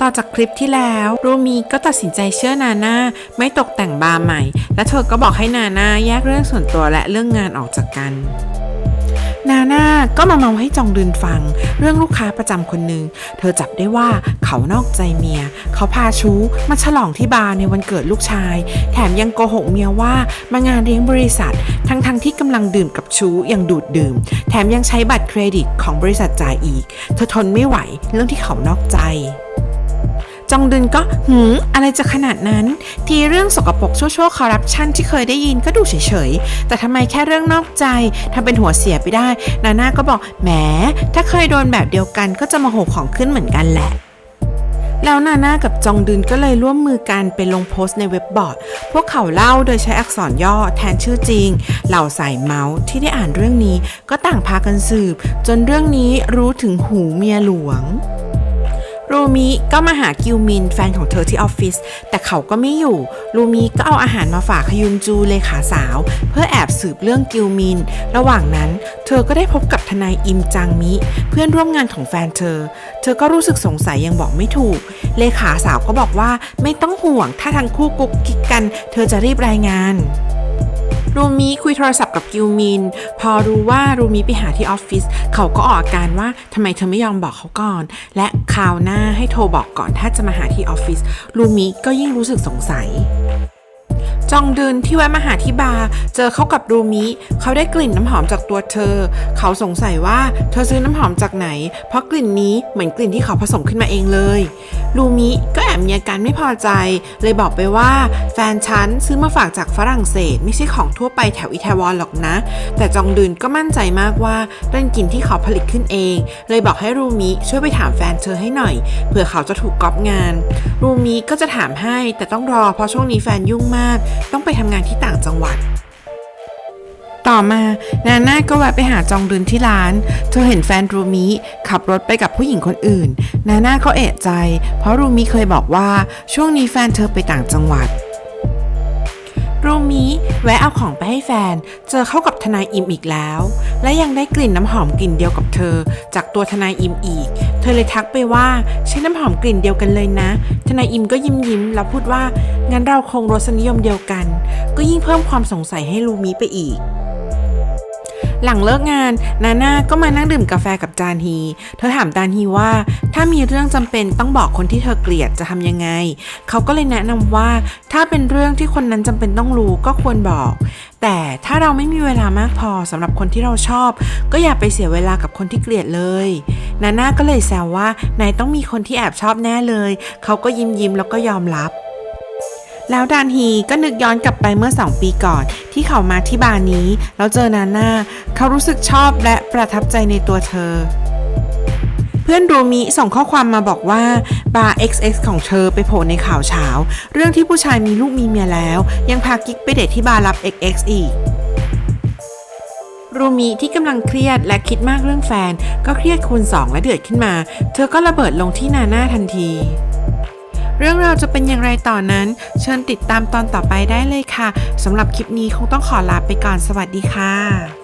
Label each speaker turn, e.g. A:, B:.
A: ต่อจากคลิปที่แล้วรูมีก็ตัดสินใจเชื่อนาน่าไม่ตกแต่งบาร์ใหม่ และเธอก็บอกให้นาน่าแยกเรื่องส่วนตัวและเรื่องงานออกจากกัน นาน่าก็มาเมาให้จองดืนฟัง เรื่องลูกค้าประจำคนหนึ่งเธอจับได้ว่าเขานอกใจเมีย เขาพาชู้มาฉลองที่บาร์ในวันเกิดลูกชาย แถมยังโกหกเมียว่ามางานเลี้ยงบริษัท ทั้งๆทที่กำลังดื่มกับชู้อย่างดูดดื่ม แถมยังใช้บัตรเครดิตของบริษัทจ่ายอีก เธอทนไม่ไหวเรื่องที่เขานอกใจ จองดึนก็หืมอะไรจะขนาดนั้น ทีเรื่องสกปรกชั่วๆคอร์รัปชันที่เคยได้ยินก็ดูเฉยๆ แต่ทำไมแค่เรื่องนอกใจทำเป็นหัวเสียไปได้ นาน่าก็บอกแหม ถ้าเคยโดนแบบเดียวกันก็จะมาโหของขึ้นเหมือนกันแหละแล้วนาน่ากับจองดึนก็เลยร่วมมือกันไปลงโพสต์ในเว็บบอร์ด พวกเขาเล่าโดยใช้อักษรย่อแทนชื่อจริง เหล่าสายเมาส์ที่ได้อ่านเรื่องนี้ก็ต่างพากันสืบ จนเรื่องนี้รู้ถึงหูเมียหลวง รูมิก็มาหากิวมินแฟนของเธอที่ออฟฟิศแต่เขาก็ไม่อยู่ รูมิก็เอาอาหารมาฝากขยุนจูเลขาสาว เพื่อแอบสืบเรื่องกิวมิน ระหว่างนั้นเธอก็ได้พบกับทนายอิมจางมิ เพื่อนร่วมงานของแฟนเธอ เธอก็รู้สึกสงสัยยังบอกไม่ถูก เลขาสาวก็บอกว่าไม่ต้องห่วงถ้าทั้งคู่กุ๊กกิ๊กกัน เธอจะรีบรายงาน รูมิคุยโทรศัพท์กับกิวมิน พอรู้ว่ารูมิไปหาที่ออฟฟิศเขาก็ออกอาการว่าทำไมเธอไม่ยอมบอกเขาก่อน และคราวหน้าให้โทรบอกก่อนถ้าจะมาหาที่ออฟฟิศรูมิก็ยิ่งรู้สึกสงสัย จองดึนที่แวะมาหาที่บาร์เจอเข้ากับรูมิเขาได้กลิ่นน้ำหอมจากตัวเธอ เขาสงสัยว่าเธอซื้อน้ำหอมจากไหน เพราะกลิ่นนี้เหมือนกลิ่นที่เขาผสมขึ้นมาเองเลยรูมิก็แอบมีอาการไม่พอใจ เลยบอกไปว่า แฟนฉันซื้อมาฝากจากฝรั่งเศส ไม่ใช่ของทั่วไปแถวอิตาลีหรอกนะ แต่จองดึนก็มั่นใจมากว่าเป็นกลิ่นที่เขาผลิตขึ้นเอง เลยบอกให้รูมิช่วยไปถามแฟนเธอให้หน่อยเผื่อเขาจะถูกก๊อปงาน รูมิก็จะถามให้แต่ต้องรอเพราะช่วงนี้แฟนยุ่งมากต้องไปทำงานที่ต่างจังหวัด ต่อมานาน่าก็แวะไปหาจองดึนที่ร้าน เธอเห็นแฟนรูมิขับรถไปกับผู้หญิงคนอื่น นาน่าก็เอะใจ เพราะรูมิเคยบอกว่าช่วงนี้แฟนเธอไปต่างจังหวัดรูมิแวะเอาของไปให้แฟน เจอเข้ากับทนายอิมอีกแล้ว และยังได้กลิ่นน้ำหอมกลิ่นเดียวกับเธอ จากตัวทนายอิมอีก เธอเลยทักไปว่าใช้น้ำหอมกลิ่นเดียวกันเลยนะ ทนายอิมก็ยิ้มยิ้มแล้วพูดว่างั้นเราคงรสนิยมเดียวกัน ก็ยิ่งเพิ่มความสงสัยให้ลูมิไปอีก หลังเลิกงานนาน่าก็มานั่งดื่มกาแฟกับจานฮี เธอถามจานฮีว่า ถ้ามีเรื่องจำเป็นต้องบอกคนที่เธอเกลียดจะทำยังไง เขาก็เลยแนะนำว่า ถ้าเป็นเรื่องที่คนนั้นจำเป็นต้องรู้ก็ควรบอก แต่ถ้าเราไม่มีเวลามากพอสำหรับคนที่เราชอบ ก็อย่าไปเสียเวลากับคนที่เกลียดเลยนาน่าก็เลยแซวว่านายต้องมีคนที่แอบชอบแน่เลย เขาก็ยิ้มยิ้มแล้วก็ยอมรับ แล้วดานฮีก็นึกย้อนกลับไปเมื่อ 2 ปีก่อน ที่เขามาที่บาร์นี้ แล้วเจอนาน่าเขารู้สึกชอบและประทับใจในตัวเธอ เพื่อนรูมิส่งข้อความมาบอกว่าบาร์ XX ของเธอไปโผล่ในข่าวเช้า เรื่องที่ผู้ชายมีลูกมีเมียแล้ว ยังพากิ๊กไปเดทที่บาร์รับ XX อีกรูมิที่กำลังเครียดและคิดมากเรื่องแฟน ก็เครียดคูณสองและเดือดขึ้นมา เธอก็ระเบิดลงที่นาน่าทันที เรื่องราวจะเป็นอย่างไรต่อนนั้น เชิญติดตามตอนต่อไปได้เลยค่ะสำหรับคลิปนี้คงต้องขอลาไปก่อนสวัสดีค่ะ